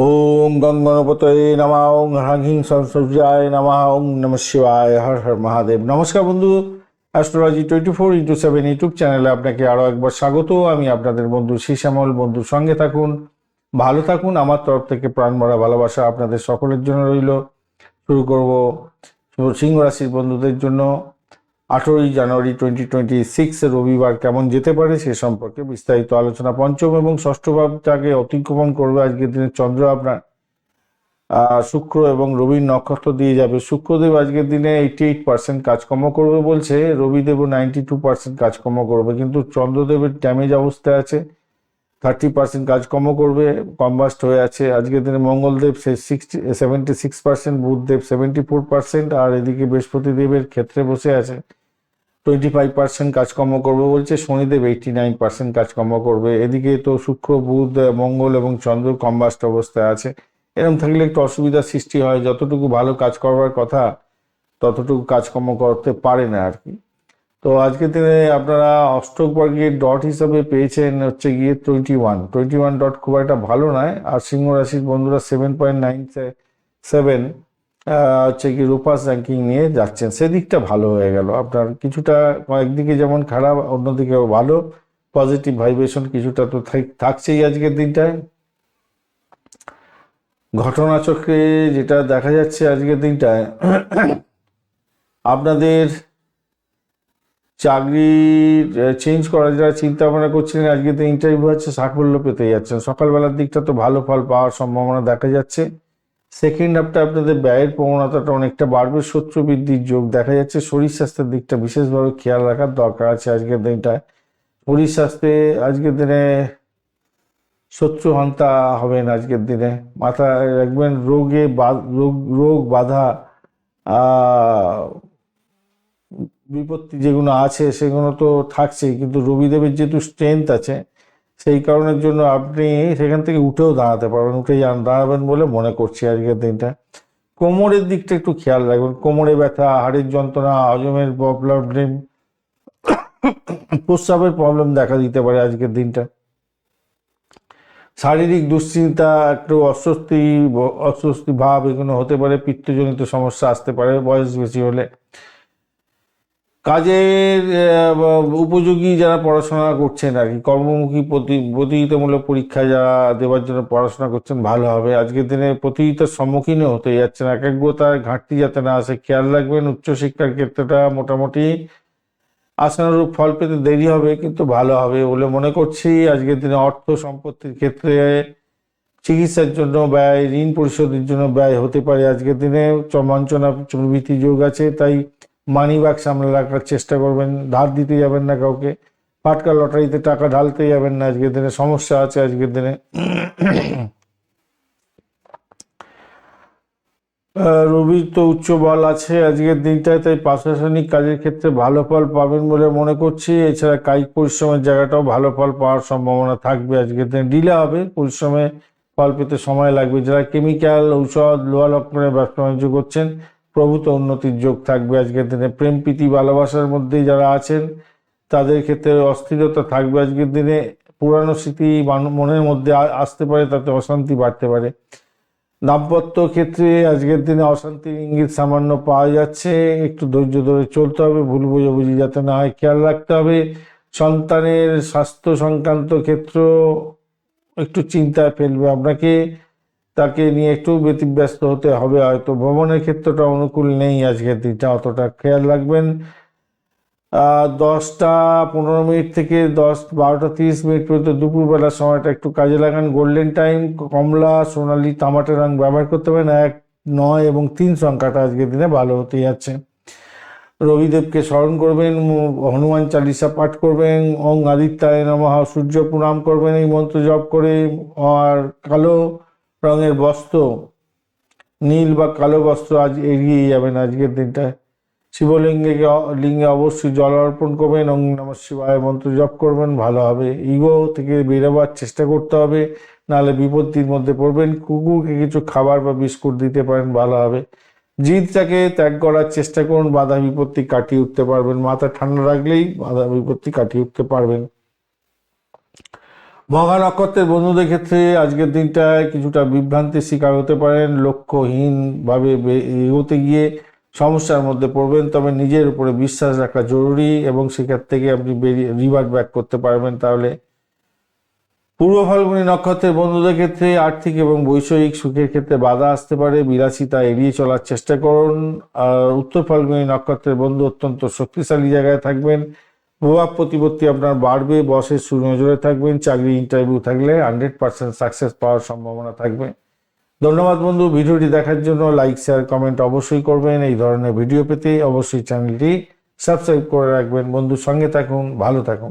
ওম গঙ্গনপতয়ে নমা ওং হ্রাং হিং সূর্যায় নমা ওং নম শিবায়, হর হর মহাদেব। নমস্কার বন্ধু, astrology twenty four into seven YouTube চ্যানেলে আপনাকে আরও একবার স্বাগত। আমি আপনাদের বন্ধু শ্যামল বন্ধুর সঙ্গে থাকুন, ভালো থাকুন। আমার তরফ থেকে প্রাণ ভরা ভালোবাসা আপনাদের সকলের জন্য রইল। শুরু করব সিংহ রাশির বন্ধুদের জন্য। আঠেরোই জানুয়ারি টোয়েন্টি টোয়েন্টি সিক্স রবিবার কেমন যেতে পারে সে সম্পর্কে বিস্তারিত আলোচনা পঞ্চম এবং ষষ্ঠ ভাবটাকে অতিক্রমণ করবে আজকের দিনে চন্দ্র আপনার। শুক্র এবং রবির নক্ষত্র দিয়ে যাবে। শুক্রদেব আজকের দিনে এইটি এইট পার্সেন্ট কাজকর্ম করবে বলছে, রবিদেবও নাইনটি টু পার্সেন্ট কাজকর্ম করবে। কিন্তু চন্দ্রদেবের ড্যামেজ অবস্থায় আছে থার্টি পার্সেন্ট কাজকর্ম করবে, কম্বাস্ট হয়ে আছে। আজকের দিনে মঙ্গলদেব সে sixty seventy six percent Budhdev seventy four percent আর এদিকে বৃহস্পতিদেবের ক্ষেত্রে বসে আছে। টোয়েন্টি ফাইভ পার্সেন্ট কাজকর্ম করবে বলছে, শনিদেব এইটটি নাইন পার্সেন্ট কাজকর্ম করবে। এদিকে তো শুক্র, বুধ, মঙ্গল এবং চন্দ্র কম্বাস্ট অবস্থায় আছে। এরকম থাকলে একটু অসুবিধার সৃষ্টি হয়। যতটুকু ভালো কাজ করবার কথা, ততটুকু কাজকর্ম করতে পারে না আর কি। তো আজকে দিনে আপনারা অষ্টক বর্গের ডট হিসাবে পেয়েছেন হচ্ছে গিয়ে twenty one twenty one dot খুব একটা ভালো নয়। আর সিংহ রাশির বন্ধুরা সেভেন পয়েন্ট নাইন সেভেন হচ্ছে কি রূপাস র্যাঙ্কিং নিয়ে যাচ্ছেন। সেদিকটা ভালো হয়ে গেল। আপনার কিছুটা একদিকে যেমন খারাপ, অন্যদিকেও ভালো। পজিটিভ ভাইব্রেশন কিছুটা তো থাক- থাকছেই আজকের দিনটায়। ঘটনাচক্রে যেটা দেখা যাচ্ছে আজকের দিনটায়, আপনাদের চাকরি চেঞ্জ করার যারা চিন্তা ভাবনা করছিলেন আজকে তো ইন্টারভিউ হচ্ছে সাফল্য পেতে যাচ্ছেন। সকালবেলার দিকটা তো ভালো ফল পাওয়ার সম্ভাবনা দেখা যাচ্ছে। সেকেন্ড হাফটা আপনাদের ব্যয়ের প্রবণতাটা অনেকটা বাড়বে। শত্রু বৃদ্ধির যোগ দেখা যাচ্ছে। শরীর স্বাস্থ্যের দিকটা বিশেষভাবে খেয়াল রাখার দরকার আছে আজকের দিনটায় শরীর স্বাস্থ্যে আজকের দিনে শত্রু হন্তা হবেন আজকের দিনে। মাথায় রাখবেন, রোগে রোগ রোগ বাধা বিপত্তি যেগুলো আছে সেগুলো তো থাকছেই, কিন্তু রবিদেবের যেহেতু স্ট্রেংথ আছে সেই কারণের জন্য আপনি সেখান থেকে উঠেও দাঁড়াতে পারবেন, উঠে যান, দাঁড়াবেন বলে মনে করছি আজকের দিনটা। কোমরের দিকটা একটু খেয়াল রাখবেন, কোমরে ব্যথা, হাড়ের যন্ত্রণা, হজমের প্রবলেম প্রস্রাবের প্রবলেম দেখা দিতে পারে আজকের দিনটা। শারীরিক দুশ্চিন্তা, একটু অস্বস্তি অস্বস্তি ভাব এগুলো হতে পারে, পিত্তজনিত সমস্যা আসতে পারে, বয়স বেশি হলে। কাজের উপযোগী যারা পড়াশোনা করছেন আর কি, কর্মমুখী প্রতি, প্রতিযোগিতামূলক পরীক্ষা যারা দেওয়ার জন্য পড়াশোনা করছেন, ভালো হবে। আজকের দিনে প্রতিযোগিতার সম্মুখীনও হতে যাচ্ছেন। একাগ্রতার ঘাটতি যাতে না আসে, খেয়াল রাখবেন, উচ্চশিক্ষার ক্ষেত্রটা মোটামুটি আশানুরূপ ফল পেতে দেরি হবে, কিন্তু ভালো হবে বলে মনে করছি। আজকের দিনে অর্থ সম্পত্তির ক্ষেত্রে চিকিৎসার জন্য ব্যয়, ঋণ পরিশোধের জন্য ব্যয় হতে পারে। আজকের দিনে চমাঞ্চনা প্রভৃতি যোগ আছে, তাই মানি ব্যাগ সামনে রাখার চেষ্টা করবেন, ধার দিতে যাবেন না কাউকে ফাটকা লটারিতে টাকা ঢালতে যাবেন না আজকের দিনে, সমস্যা আছে আজকের দিনে। রবির তো উচ্চ বল আছে আজকের দিনটায়, তাই প্রশাসনিক কাজের ক্ষেত্রে ভালো ফল পাবেন বলে মনে করছি। এছাড়া কায়িক পরিশ্রমের জায়গাটাও ভালো ফল পাওয়ার সম্ভাবনা থাকবে আজকের দিনে। ডিলে হবে, পরিশ্রমে ফল পেতে সময় লাগবে। যারা কেমিক্যাল ঔষধ, লোহা লক্ষণের ব্যবসা বাণিজ্য করছেন প্রভূত উন্নতির যোগ থাকবে আজকের দিনে। প্রেম, প্রীতি, ভালোবাসার মধ্যে যারা আছেন, তাদের ক্ষেত্রে অস্থিরতা থাকবে আজকের দিনে। পুরানো স্মৃতি মান- মনের মধ্যে আসতে পারে, তাতে অশান্তি বাড়তে পারে। দাম্পত্য ক্ষেত্রে আজকের দিনে অশান্তির ইঙ্গিত সামান্য পাওয়া যাচ্ছে। একটু ধৈর্য ধরে চলতে হবে, ভুল বোঝাবুঝি যাতে না হয়, খেয়াল রাখতে হবে। সন্তানের স্বাস্থ্য সংক্রান্ত ক্ষেত্র একটু চিন্তায় ফেলবে আপনাকে। তাকে নিয়ে একটু ব্যতিব্যস্ত হতে হবে, হয়তো ভ্রমণের ক্ষেত্রটা অনুকূল নেই আজকের দিনটা অতটা খেয়াল রাখবেন। দশটা পনেরো মিনিট থেকে দশ, বারোটা তিরিশ মিনিট পর্যন্ত দুপুরবেলার সময়টা একটু কাজে লাগান। গোল্ডেন টাইম কমলা, সোনালি, তামাটে রং ব্যবহার করতে পারেন। এক, নয় এবং তিন সংখ্যাটা আজকের দিনে ভালো হতে যাচ্ছে রবিদেবকে স্মরণ করবেন হনুমান চালিসা পাঠ করবেন, ওং আদিত্যায় নমঃ সূর্য প্রণাম করবেন এই মন্ত্র জপ করে। আর কালো রঙের বস্ত্র, নীল বা কালো বস্ত্র আজ এড়িয়ে যাবেন আজকের দিনটায় শিবলিঙ্গে লিঙ্গে অবশ্যই জল অর্পণ করবেন, ওং নম শিবায়, মন্ত্র জপ করবেন, ভালো হবে। ইগো থেকে বেরোবার চেষ্টা করতে হবে, নাহলে বিপত্তির মধ্যে পড়বেন। কুকুরকে কিছু খাবার বা বিস্কুট দিতে পারেন, ভালো হবে। জিদটাকে ত্যাগ করার চেষ্টা করুন, বাধা বিপত্তি কাটিয়ে উঠতে পারবেন। মাথা ঠান্ডা রাখলেই বাধা বিপত্তি কাটিয়ে উঠতে পারবেন। মহা নক্ষত্রের বন্ধুদের ক্ষেত্রে আজকের দিনটায় কিছুটা বিভ্রান্তির শিকার হতে পারেন। লক্ষ্যহীনভাবে এগোতে গিয়ে সমস্যার মধ্যে পড়বেন, তবে নিজের উপরে বিশ্বাস রাখা জরুরি এবং সেখান থেকে আপনি বেরিয়ে রিভার্ট ব্যাক করতে পারবেন। তাহলে পূর্ব ফাল্গুনী নক্ষত্রের বন্ধুদের ক্ষেত্রে আর্থিক এবং বৈষয়িক সুখের ক্ষেত্রে বাধা আসতে পারে। বিলাসিতা এড়িয়ে চলার চেষ্টা করুন। উত্তর ফাল্গুনী নক্ষত্রের বন্ধু অত্যন্ত শক্তিশালী জায়গায় থাকবেন। প্রভাব প্রতিপত্তি আপনার বাড়বে, বসের সুনজরে থাকবেন, চাকরি ইন্টারভিউ থাকলে হান্ড্রেড পার্সেন্ট সাকসেস পাওয়ার সম্ভাবনা থাকবে। ধন্যবাদ বন্ধু, ভিডিওটি দেখার জন্য লাইক শেয়ার কমেন্ট অবশ্যই করবেন। এই ধরনের ভিডিও পেতে অবশ্যই চ্যানেলটি সাবস্ক্রাইব করে রাখবেন। বন্ধুর সঙ্গে থাকুন, ভালো থাকুন।